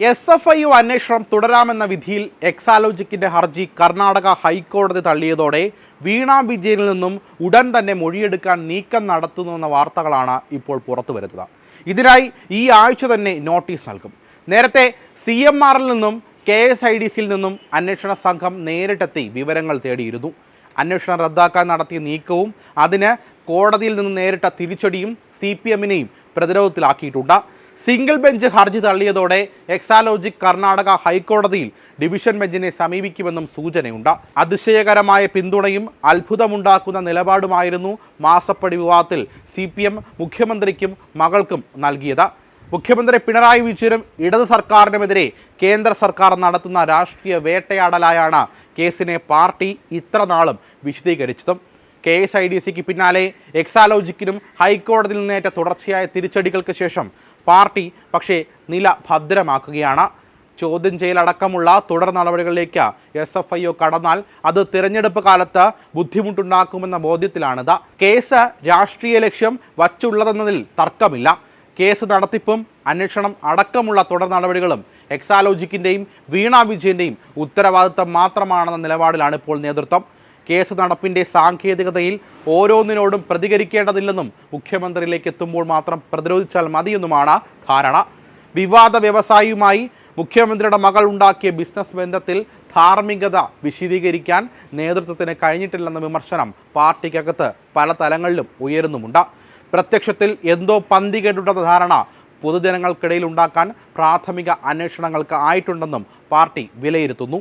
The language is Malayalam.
എസ് എഫ് ഐ യു അന്വേഷണം തുടരാമെന്ന വിധിയിൽ എക്സാലോജിക്കിന്റെ ഹർജി കർണാടക ഹൈക്കോടതി തള്ളിയതോടെ വീണ വിജയനിൽ നിന്നും ഉടൻ തന്നെ മൊഴിയെടുക്കാൻ നീക്കം നടത്തുന്നുവെന്ന വാർത്തകളാണ് ഇപ്പോൾ പുറത്തു വരുന്നത്. ഇതിനായി ഈ ആഴ്ച തന്നെ നോട്ടീസ് നൽകും. നേരത്തെ സി എം ആറിൽ നിന്നും കെ എസ് ഐ ഡി സിയിൽ നിന്നും അന്വേഷണ സംഘം നേരിട്ടെത്തി വിവരങ്ങൾ തേടിയിരുന്നു. അന്വേഷണം റദ്ദാക്കാൻ നടത്തിയ നീക്കവും അതിന് കോടതിയിൽ നിന്ന് നേരിട്ട തിരിച്ചടിയും സി പി എമ്മിനെയും പ്രതിരോധത്തിലാക്കിയിട്ടുണ്ട്. സിംഗിൾ ബെഞ്ച് ഹർജി തള്ളിയതോടെ എക്സാലോജിക് കർണാടക ഹൈക്കോടതിയിൽ ഡിവിഷൻ ബെഞ്ചിനെ സമീപിക്കുമെന്നും സൂചനയുണ്ട്. അതിശയകരമായ പിന്തുണയും അത്ഭുതമുണ്ടാക്കുന്ന നിലപാടുമായിരുന്നു മാസപ്പടി വിവാദത്തിൽ സി മുഖ്യമന്ത്രിക്കും മകൾക്കും നൽകിയത്. മുഖ്യമന്ത്രി പിണറായി വിജയനും ഇടത് സർക്കാരിനുമെതിരെ കേന്ദ്ര സർക്കാർ നടത്തുന്ന രാഷ്ട്രീയ വേട്ടയാടലായാണ് കേസിനെ പാർട്ടി ഇത്ര നാളും വിശദീകരിച്ചതും. കെ എസ് ഐ ഡി സിക്ക് പിന്നാലെ എക്സാലോജിക്കിനും ഹൈക്കോടതിയിൽ നിന്നേറ്റ തുടർച്ചയായ തിരിച്ചടികൾക്ക് ശേഷം പാർട്ടി പക്ഷേ നില ഭദ്രമാക്കുകയാണ്. ചോദ്യം ചെയ്യലടക്കമുള്ള തുടർ നടപടികളിലേക്ക് എസ് എഫ് ഐ ഒ കടന്നാൽ അത് തിരഞ്ഞെടുപ്പ് കാലത്ത് ബുദ്ധിമുട്ടുണ്ടാക്കുമെന്ന ബോധ്യത്തിലാണിത്. കേസ് രാഷ്ട്രീയ ലക്ഷ്യം വച്ചുള്ളതെന്നതിൽ തർക്കമില്ല. കേസ് നടത്തിപ്പും അന്വേഷണം അടക്കമുള്ള തുടർ നടപടികളും എക്സാലോജിക്കിന്റെയും വീണ വിജയന്റെയും ഉത്തരവാദിത്തം മാത്രമാണെന്ന നിലപാടിലാണ് ഇപ്പോൾ നേതൃത്വം. കേസ് നടപ്പിന്റെ സാങ്കേതികതയിൽ ഓരോന്നിനോടും പ്രതികരിക്കേണ്ടതില്ലെന്നും മുഖ്യമന്ത്രിയിലേക്ക് എത്തുമ്പോൾ മാത്രം പ്രതിരോധിച്ചാൽ മതിയെന്നുമാണ് ധാരണ. വിവാദ വ്യവസായിയുമായി മുഖ്യമന്ത്രിയുടെ മകൾ ഉണ്ടാക്കിയ ബിസിനസ് ബന്ധത്തിൽ ധാർമ്മികത വിശദീകരിക്കാൻ നേതൃത്വത്തിന് കഴിഞ്ഞിട്ടില്ലെന്ന വിമർശനം പാർട്ടിക്കകത്ത് പല തലങ്ങളിലും ഉയരുന്നുമുണ്ട്. പ്രത്യക്ഷത്തിൽ എന്തോ പന്തികേടുണ്ടെന്ന ധാരണ പൊതുജനങ്ങൾക്കിടയിൽ ഉണ്ടാക്കാൻ പ്രാഥമിക അന്വേഷണങ്ങൾക്ക് ആയിട്ടുണ്ടെന്നും പാർട്ടി വിലയിരുത്തുന്നു.